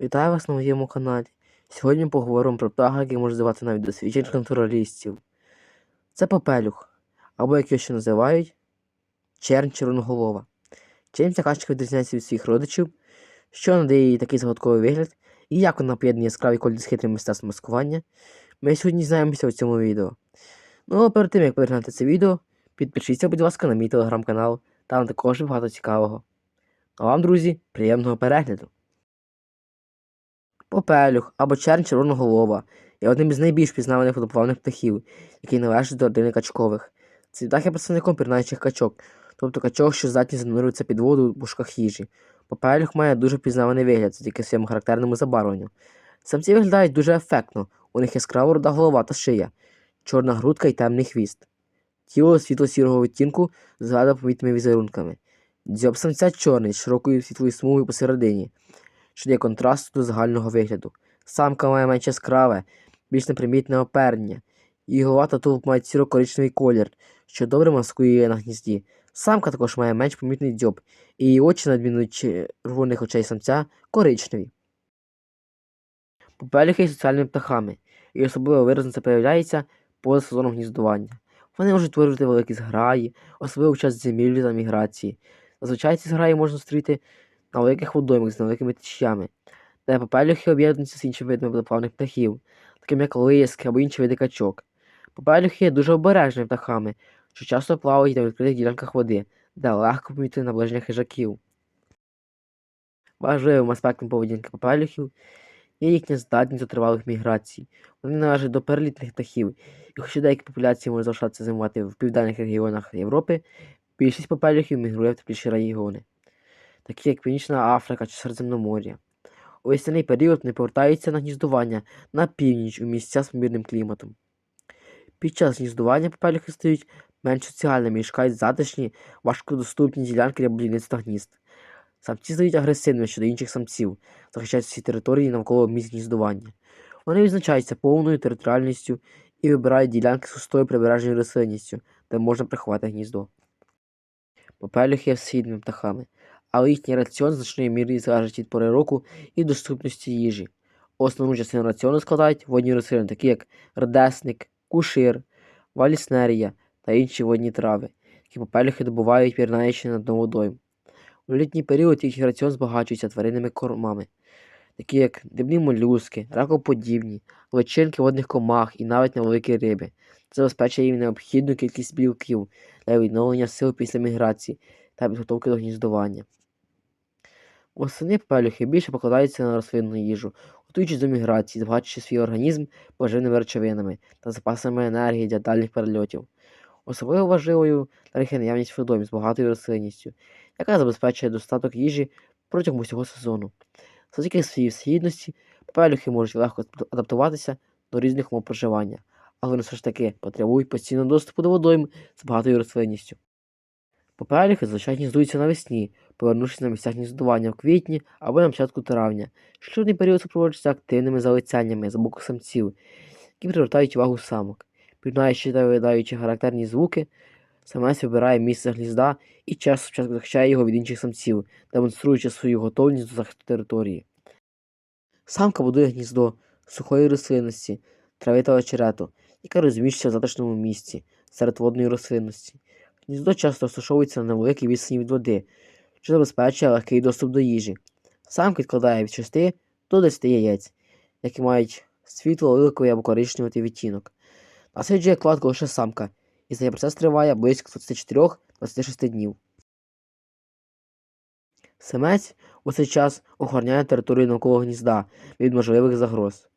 Вітаю вас на моєму каналі. Сьогодні поговоримо про птаха, який може здавати навіть досвідчених натуралістів. Це попелюх, або як його ще називають чернь червоноголова. Чим ця качка відрізняється від своїх родичів, що надає їй такий загадковий вигляд, і як вона поєднує яскраві кольори з хитрим мистецтвом маскування, ми сьогодні дізнаємося у цьому відео. Ну а перед тим, як переглянути це відео, підпишіться, будь ласка, на мій телеграм-канал, там також багато цікавого. А вам, друзі, приємного перегляду! Попелюх або чернь червоноголова є одним із найбільш пізнаваних водоплавних птахів, який належить до родини качкових. Цей птах є представником пірнаючих качок, тобто качок, що здатні занурюватися під воду в пушках їжі. Попелюх має дуже пізнаваний вигляд завдяки своєму характерному забарвленню. Самці виглядають дуже ефектно, у них яскрава руда голова та шия, чорна грудка і темний хвіст. Тіло світло-сірого відтінку з гладо помітними візерунками. Дзьоб самця чорний з широкою світлою смугою посередині що дає контраст до загального вигляду. Самка має менш яскраве, більш непримітне оперення. Її голова та тулуб мають сіро-коричневий колір, що добре маскує її на гнізді. Самка також має менш помітний дзьоб, і її очі, на відміну червоних очей самця, коричневі. Попелюхи є соціальними птахами, і особливо виразно це проявляється поза сезоном гніздування. Вони можуть творити великі зграї, особливо в час зимівлі та міграції. Зазвичай ці зграї можна зустріти на великих водоймах з невеликими течіями, де попелюхи об'єднуються з іншими видами водоплавних птахів, такими як лиски або інші види качок. Попелюхи є дуже обережними птахами, що часто плавають на відкритих ділянках води, де легко помітити наближення хижаків. Важливим аспектом поведінки попелюхів є їхня здатність до тривалих міграцій. Вони належать до перелітних птахів, і хоча деякі популяції можуть залишатися зимувати в південних регіонах Європи, більшість попелюхів мігрує в тепліші регіони такі як Північна Африка чи Середземномор'я. У весняний період вони повертаються на гніздування на північ у місця з помірним кліматом. Під час гніздування попелюхи стають менш соціальними і шукають затишні, важкодоступні ділянки для будівництва гнізд. Самці стають агресивними щодо інших самців, захищають всі території навколо місць гніздування. Вони відзначаються повною територіальністю і вибирають ділянки з густою прибережною рослинністю, де можна приховати гніздо. Попелюхи є всхідними птахами але їхній раціон значною мірою залежить від пори року і доступності їжі. Основну частину раціону складають водні рослини, такі як редесник, кушир, валіснерія та інші водні трави, які попелюхи добувають пірнаючи на дно. У літній період їхній раціон збагачується тваринними кормами, такі як дрібні молюски, ракоподібні, личинки водних комах і навіть невеликі риби. Це забезпечує їм необхідну кількість білків для відновлення сил після міграції та підготовки до гніздування. Восени попелюхи більше покладаються на рослинну їжу, готуючись до міграції, збагачуючи свій організм поживними речовинами та запасами енергії для дальніх перельотів. Особливо важливою для них є наявність водойм з багатою рослинністю, яка забезпечує достаток їжі протягом усього сезону. Завдяки своїй східності попелюхи можуть легко адаптуватися до різних умов проживання, але вони все ж таки потребують постійного доступу до водойм з багатою рослинністю. Попелюхи зазвичай гніздуються навесні, повернувшись на місця гніздування в квітні або на початку травня. Щодний період супроводжується активними залицяннями з боку самців, які привертають увагу самок. Пірнаючи та видаючи характерні звуки, самець вибирає місце гнізда і час в час захищає його від інших самців, демонструючи свою готовність до захисту території. Самка будує гніздо сухої рослинності, трави та очерету, яка розміщується в затишному місці серед водної рослинності. Гніздо часто розташовується на невеликій відстані від води, що забезпечує легкий доступ до їжі. Самка відкладає від 6 до 10 яєць, які мають світло оливковий або коричневий відтінок. Насиджує кладку лише самка, і цей процес триває близько 24-26 днів. Самець у цей час охороняє територію навколо гнізда від можливих загроз.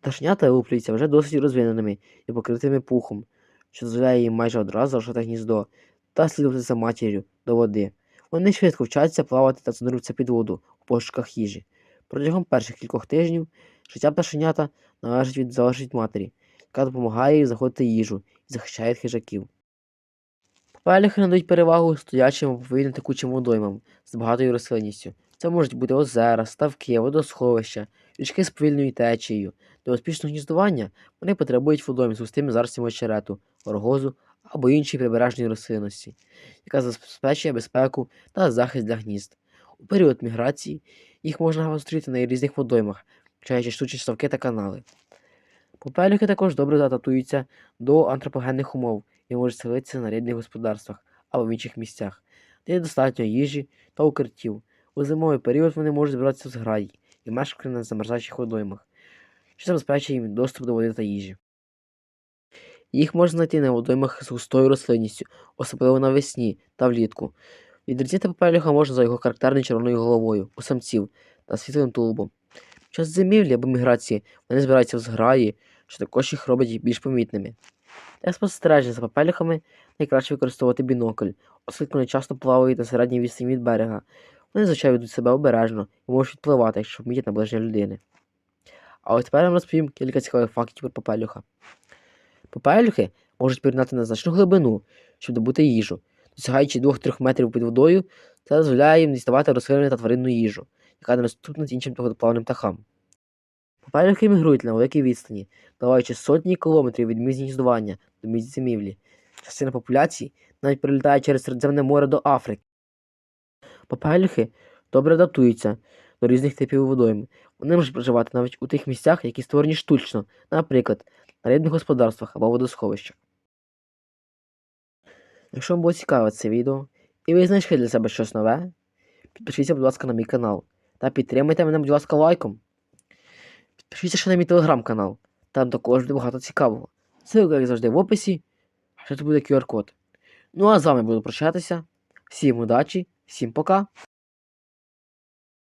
Пташенята виплюються вже досить розвиненими і покритими пухом, що дозволяє їм майже одразу залишати гніздо та слідувати за матір'ю до води. Вони швидко вчаться плавати та занурюються під воду у пошуках їжі. Протягом перших кількох тижнів життя пташенята належить від залежить матері, яка допомагає їй заходити їжу і захищає хижаків. Попелюхи надають перевагу стоячим або повільно текучим водоймам з багатою рослинністю. Це можуть бути озера, ставки, водосховища, річки з повільною течією. Для успішного гніздування вони потребують водойм з густими заростями очерету, оргозу або іншої прибережної рослинності, яка забезпечує безпеку та захист для гнізд. У період міграції Їх можна зустріти на різних водоймах, включаючи штучні ставки та канали. Попелюхи також добре адаптуються до антропогенних умов і можуть селитися на рідних господарствах або в інших місцях, де є достатньо їжі та укриттів. У зимовий період вони можуть збиратися в зграї і мешкати на замерзаючих водоймах, що забезпечує їм доступ до води та їжі. Їх можна знайти на водоймах з густою рослинністю, особливо навесні та влітку. Відрізнити попелюха можна за його характерною червоною головою у самців та світлим тулубом. Під час зимівлі або міграції вони збираються в зграї, що також їх робить більш помітними. Для спостереження за попелюхами найкраще використовувати бінокль, оскільки вони часто плавають на середній відстані від берега. Вони звичайно ведуть себе обережно і можуть відпливати, якщо помітять наближення людини. А ось тепер я вам розповім кілька цікавих фактів про попелюха. Попелюхи можуть пірнати на значну глибину, щоб добути їжу. Досягаючи 2-3 метрів під водою, це дозволяє їм діставати рослинну та тваринну їжу, яка недоступна іншим водоплавним птахам. Попелюхи мігрують на великій відстані, долаючи сотні кілометрів від місць гніздування до місць зимівлі. Частина популяції навіть прилітає через Середземне море до Африки. Попелюхи добре адаптуються до різних типів водойм. Вони можуть проживати навіть у тих місцях, які створені штучно, наприклад, на рідних господарствах або водосховищах. Якщо вам було цікаве це відео, і ви знайшли для себе щось нове, підпишіться, будь ласка, на мій канал та підтримайте мене, будь ласка, лайком. Підпишіться ще на мій телеграм-канал, там також буде багато цікавого. Ссылка, як завжди, в описі, а ще тут буде QR-код. Ну а з вами буду прощатися. Всім удачі, всім пока!